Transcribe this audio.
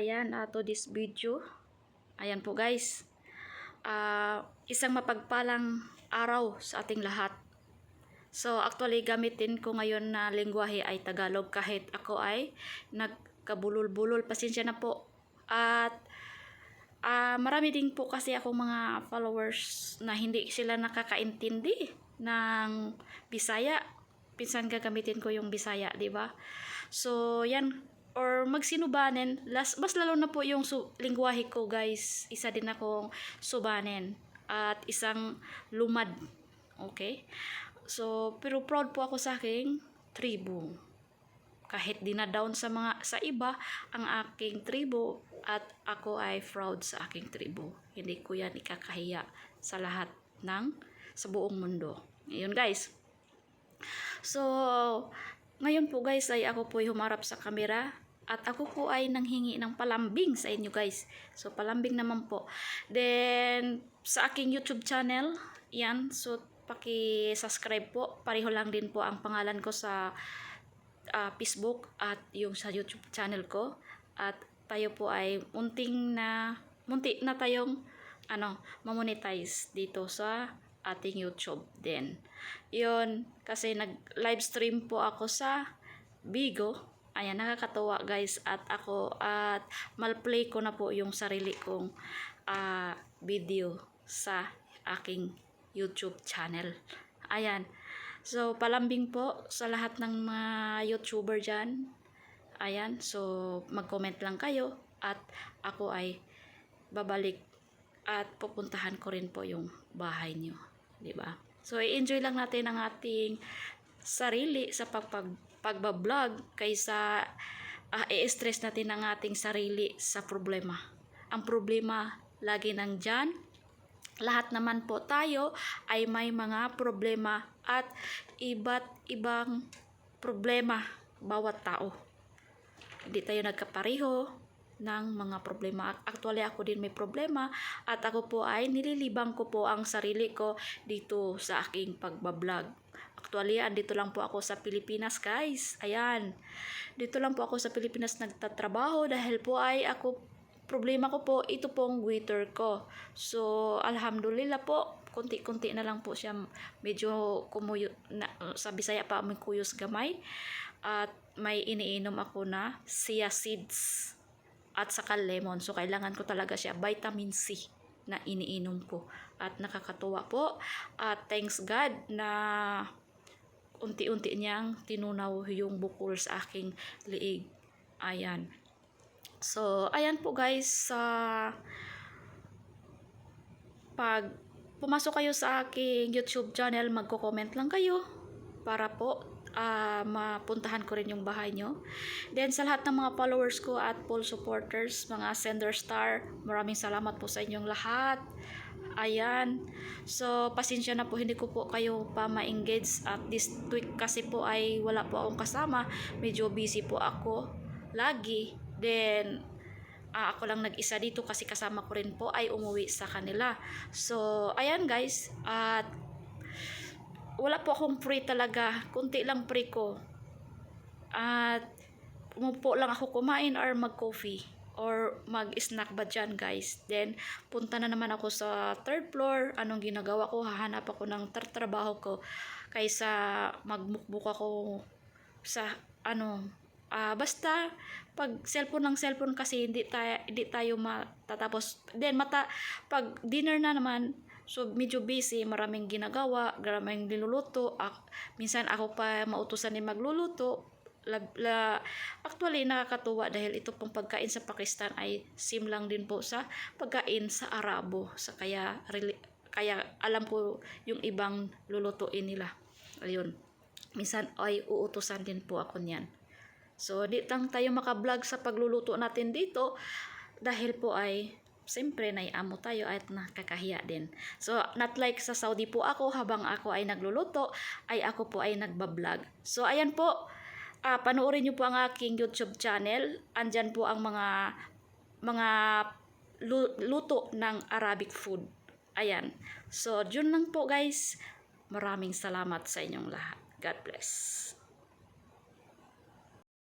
ayan, uh, to this video. Ayan po guys. Ah, isang mapagpalang araw sa ating lahat. So actually gamitin ko ngayon na lingwahe ay Tagalog kahit ako ay nagkabulol-bulol. Pasensya na po. At ah, marami din po kasi akong mga followers na hindi sila nakakaintindi ng Bisaya. Pinsan gagamitin ko yung Bisaya, di ba? So, yan. Or magsinubanen. Las, mas lalo na po yung su- lingwahe ko, guys. Isa din akong subanen. At isang lumad. Okay? So, pero proud po ako sa aking tribu. Kahit dinadown sa mga sa iba ang aking tribu at ako ay proud sa aking tribu. Hindi ko yan ikakahiya sa lahat ng sa buong mundo. Ayun guys. So, ngayon po guys ay ako po humarap sa kamera at ako po ay nanghingi ng palambing sa inyo guys. So, palambing naman po. Then, sa aking YouTube channel, yan. So, paki-subscribe po. Pareho lang din po ang pangalan ko sa ah, Facebook at yung sa YouTube channel ko. At tayo po ay munting na, munti na tayong ano, mamonetize dito sa ating YouTube din. Yun, kasi nag-live stream po ako sa Bigo. Ayan, nakakatuwa guys. At ako, at malplay ko na po yung sarili kong ah, video sa aking YouTube channel. Ayan. So, palambing po sa lahat ng mga YouTuber dyan. Ayan. So, mag-comment lang kayo. At ako ay babalik at pupuntahan ko rin po yung bahay nyo. ba? So, i-enjoy lang natin ang ating sarili sa pagpag pagbablog kaysa ah, i-stress natin ang ating sarili sa problema. Ang problema lagi nandyan. Lahat naman po tayo ay may mga problema at iba't ibang problema bawat tao. Hindi tayo nagkapareho ng mga problema. Actually, ako din may problema at ako po ay nililibang ko po ang sarili ko dito sa aking pagbablog. Actually, andito lang po ako sa Pilipinas, guys. Ayan. Dito lang po ako sa Pilipinas nagtatrabaho dahil po ay ako problema ko po ito pong waiter ko. So, alhamdulillah po, konti-konti na lang po siya medyo kumuyo na, sa Bisaya pa may kuyos gamay at may iniinom ako na chia seeds at saka lemon. So, kailangan ko talaga siya vitamin C na iniinom ko. At nakakatuwa po. At thanks God na unti-unti niyang tinunaw yung bukol sa aking liig. Ayan. So, ayan po guys. Sa pag pumasok kayo sa aking YouTube channel, magko-comment lang kayo para po ah, mapuntahan ko rin yung bahay nyo. Then sa lahat ng mga followers ko at full supporters, mga sender star, maraming salamat po sa inyong lahat. Ayan. So, pasensya na po, hindi ko po kayo pa ma-engage at this week kasi po ay wala po akong kasama. Medyo busy po ako lagi. Then, ah, ako lang nag-isa dito kasi kasama ko rin po ay umuwi sa kanila. So, ayan guys. At wala po akong free talaga. Kunti lang free ko. At umupo lang ako kumain or mag-coffee or mag-snack ba dyan guys. Then, punta na naman ako sa third floor. Anong ginagawa ko? Hahanap ako ng trabaho ko kaysa magmukbuk ako sa ano ah basta pag cellphone ng cellphone kasi hindi tayo hindi tayo matatapos then mata pag dinner na naman so medyo busy maraming ginagawa maraming niluluto Ak- minsan ako pa mautusan din magluluto la, la, actually nakakatuwa dahil ito pong pagkain sa Pakistan ay sim lang din po sa pagkain sa Arabo. Sa kaya kaya alam ko yung ibang lulutuin nila. Ayun. Minsan ay uutusan din po ako niyan. So, di lang tayo makablog sa pagluluto natin dito dahil po ay siyempre naiamo tayo at nakakahiya din. So, not like sa Saudi po ako habang ako ay nagluluto, ay ako po ay nagbablog. So, ayan po, ah panoorin niyo po ang aking YouTube channel. Andyan po ang mga mga lu- luto ng Arabic food. Ayan. So, yun lang po guys. Maraming salamat sa inyong lahat. God bless.